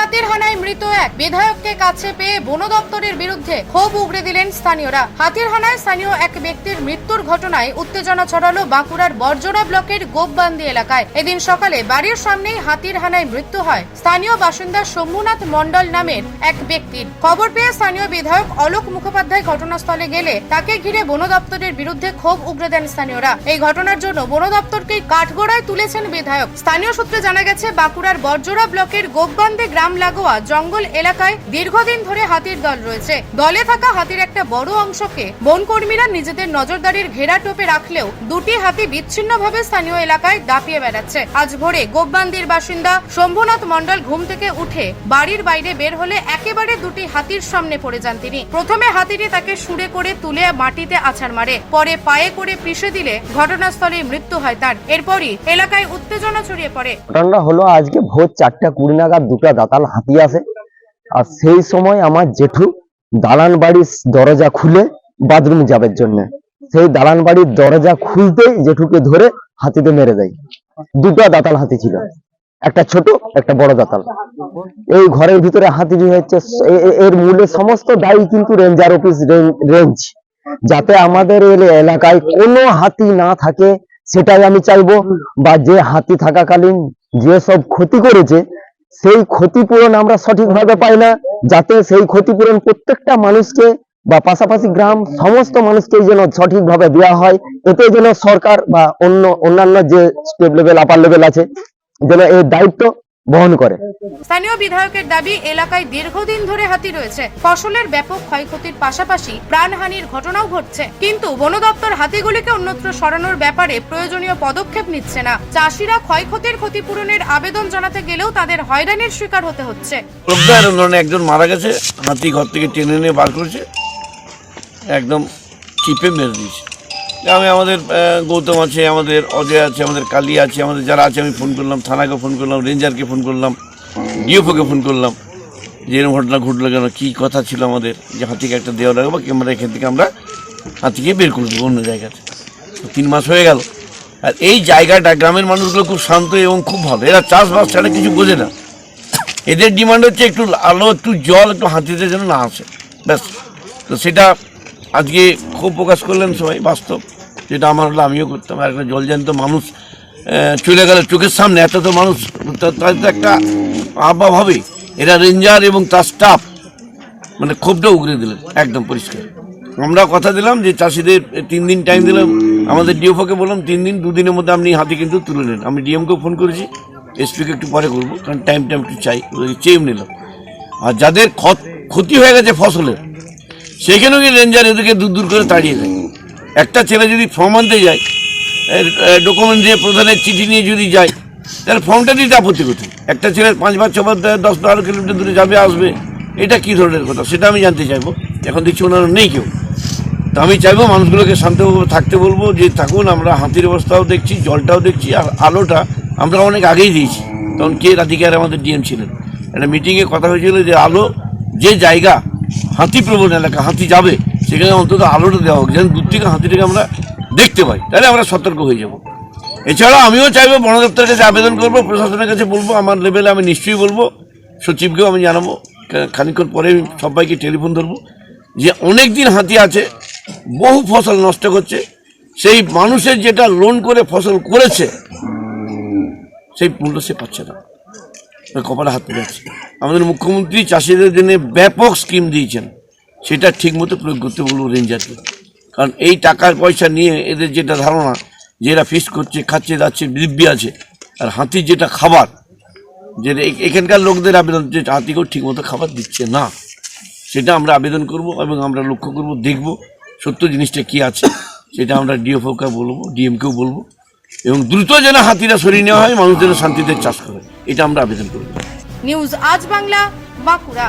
হাতির হানায় মৃত এক বিধায়ককে কাছে পেয়ে বন দপ্তরের বিরুদ্ধে ক্ষোভ উগড়ে দিলেন স্থানীয়রা। হাতির হানায় স্থানীয় এক ব্যক্তির মৃত্যুর ঘটনায় উত্তেজনা ছড়ালো বাঁকুড়ার বর্জরা ব্লকের গোপবান্দি এলাকায়। এদিন সকালে বাড়ির সামনেই হাতির হানায় মৃত্যু হয়। স্থানীয় বাসিন্দা শম্ভুনাথ মণ্ডল নামের এক ব্যক্তির। খবর পেয়ে স্থানীয় বিধায়ক অলোক মুখোপাধ্যায় ঘটনাস্থলে গেলে তাকে ঘিরে বন দপ্তরের বিরুদ্ধে ক্ষোভ উগড়ে দেন স্থানীয়রা। এই ঘটনার জন্য বন দপ্তরকে কাঠগড়ায় তুলেছেন বিধায়ক। স্থানীয় সূত্রে জানা গেছে, বাঁকুড়ার বর্জরা ব্লকের গোপবান্ধে গ্রাম লাগোয়া জঙ্গল এলাকায় দীর্ঘদিন ধরে হাতির দল রয়েছে। দলে থাকা হাতির একটা বড় অংশকে বনকর্মীরা নিজেদের নজরদারির ঘেরা টোপে রাখলেও দুটি হাতি বিচ্ছিন্নভাবে স্থানীয় এলাকায় দাপিয়ে বেড়াচ্ছে। আজ ভোরে গোপবান্দির বাসিন্দা শম্ভুনাথ মণ্ডল ঘুম থেকে উঠে বাড়ির বাইরে বের হলে একেবারে দুটি হাতির সামনে পড়ে যান তিনি। প্রথমে হাতিটি তাকে সুরে করে তুলে মাটিতে আছাড় মারে, পরে পায়ে করে পিষে দিলে ঘটনাস্থলে মৃত্যু হয় তার। এরপরই এলাকায় উত্তেজনা ছড়িয়ে পড়ে। ঘটনাটা হলো আজকে ভোর চারটা কুড়ি নাগাদ দুটো দাতাল হাতি আসে আর সেই সময় আমার জেঠু দালান বাড়ির দরজা খুলে বাথরুম যাবার জন্য। সেই দালান বাড়ির দরজা খুলতেই জেঠুকে ধরে হাতিতে মেরে দেয়। দুটো দাতাল হাতি ছিল। একটা ছোট, একটা বড় দাতাল। এই ঘরের ভিতরে হাতি হচ্ছে এর মূলে সমস্ত দায়ী কিন্তু রেঞ্জার অফিস রেঞ্জ। যাতে আমাদের এলাকায় কোনো হাতি না থাকে, সেটাই আমি চাইব। বা যে হাতি থাকাকালীন যে সব ক্ষতি করেছে সেই ক্ষতিপূরণ আমরা সঠিকভাবে পাই না, যাতে সেই ক্ষতিপূরণ প্রত্যেকটা মানুষকে বা পাশাপাশি গ্রাম সমস্ত মানুষকে যেন সঠিকভাবে দেওয়া হয়। এতে যেন সরকার বা অন্য অন্যান্য যে স্টেট লেভেল আপার লেভেল আছে, যেন এর দায়িত্ব বহন করে। স্থানীয় বিধায়কের দাবি এলাকায় দীর্ঘদিন ধরে হাতি রয়েছে। ফসলের ব্যাপক ক্ষয়ক্ষতির পাশাপাশি প্রাণহানির ঘটনাও ঘটছে। কিন্তু বন দপ্তর হাতিগুলিকে অন্যত্র সরানোর ব্যাপারে প্রয়োজনীয় পদক্ষেপ নিচ্ছে না। চাষিরা ক্ষয়ক্ষতির ক্ষতিপূরণের আবেদন জানাতে গেলেও তাদের হয়রানির শিকার হতে হচ্ছে। একজন মারা গেছে হাতি ঘর থেকে টেনে নিয়ে বার করেছে। একদম চিপে মেরে দিয়েছে। আমি আমাদের গৌতম আছে, আমাদের অজয় আছে, আমাদের কালী আছে, আমাদের যারা আছে, আমি ফোন করলাম, থানাকে ফোন করলাম, রেঞ্জারকে ফোন করলাম ডিওফোকে ফোন করলাম, যে এরকম ঘটনা ঘটলো কেন, কী কথা ছিল আমাদের, যে হাতিকে একটা দেওয়া লাগবে বা আমরা এখান থেকে আমরা হাতিকে বের করে দেবো অন্য জায়গাতে। তিন মাস হয়ে গেল। আর এই জায়গাটা গ্রামের মানুষগুলো খুব শান্ত এবং খুব ভালো। এরা চাষবাস ছাড়া কিছু বোঝে না। এদের ডিমান্ড হচ্ছে একটু আলো, একটু জল, একটু হাতিতে যেন না আসে। ব্যাস। তো সেটা আজকে খুব প্রকাশ করলেন সবাই, বাস্তব। যেটা আমার হলো, আমিও করতাম। আর একটা জলজান্ত মানুষ চলে গেল চোখের সামনে, এত তো মানুষ, তা- তার তো একটা আবহাওয়া হবে। এরা রেঞ্জার এবং তার স্টাফ মানে ক্ষোভটা উগড়ে দিলেন, একদম পরিষ্কার। আমরা কথা দিলাম যে চাষিদের তিন দিন টাইম দিলাম। আমাদের ডিওফোকে বললাম, তিন দিন, দুদিনের মধ্যে আপনি হাতে কিন্তু তুলে নেন। আমি ডিএমকেও ফোন করেছি এসপিকে একটু পরে করব, কারণ টাইম টাইম একটু চাই চেয়েও নিলাম। আর যাদের ক্ষত- হয়ে গেছে ফসলের সেখানেও রেঞ্জার এদেরকে দূর দূর করে তাড়িয়ে দেয়। একটা ছেলে যদি ফর্ম আনতে যায় ডকুমেন্ট দিয়ে প্রধানের চিঠি নিয়ে যদি যায়, তাহলে ফর্মটা দিতে আপত্তি কোথায়? একটা ছেলে পাঁচবার ছবার দশ বারো কিলোমিটার দূরে যাবে, আসবে, এটা কী ধরনের কথা? সেটা আমি জানতে চাইব। এখন দেখছি ওনারা নেই কেউ। তো আমি চাইব মানুষগুলোকে শান্তভাবে থাকতে বলব যে, থাকুন, আমরা হাতির অবস্থাও দেখছি, জলটাও দেখছি, আর আলোটা আমরা অনেক আগেই দিয়েছি। তখন কে রাধিকার আমাদের ডিএম ছিলেন। একটা মিটিংয়ে কথা হয়েছিল যে, আলো যে জায়গা হাতি প্রবণ এলাকা, হাতি যাবে সেখানে অন্তত আলোটা দেওয়া হোক, যেন দূর থেকে হাতিটাকে আমরা দেখতে পাই, তাহলে আমরা সতর্ক হয়ে যাব। এছাড়া আমিও চাইব বন দপ্তরের কাছে আবেদন করব, প্রশাসনের কাছে বলব, আমার লেভেলে আমি নিশ্চয়ই বলব, সচিবকেও আমি জানাব খানিকক্ষণ পরে সবাইকে টেলিফোন ধরবো, যে অনেক দিন হাতি আছে, বহু ফসল নষ্ট করছে, সেই মানুষের যেটা লোন করে ফসল করেছে, সেই মূল্য সে পাচ্ছে না। কপালে হাত যাচ্ছে আমাদের মুখ্যমন্ত্রী চাষিদের জন্য ব্যাপক স্কিম দিয়েছেন। সেটা ঠিকমতো প্রয়োগ করতে বলব রেঞ্জারকে কারণ এই টাকার পয়সা নিয়ে এদের যেটা ধারণা, যে এরা ফিস করছে, খাচ্ছে যাচ্ছে দিব্যি আছে, আর হাতির যেটা খাবার, যে এখানকার লোকদের আবেদন, যে হাতিকেও ঠিকমতো খাবার দিচ্ছে না, সেটা আমরা আবেদন করব এবং আমরা লক্ষ্য করব, দেখব সত্য জিনিসটা কি আছে, সেটা আমরা ডিএফওকে বলব ডিএমকেও বলব, এবং দ্রুত যেন হাতিরা সরিয়ে নেওয়া হয়, মানুষ যেন শান্তিতে চাষ করে। এটা আমরা আবেদন করব। নিউজ আজ বাংলা, বাঁকুড়া।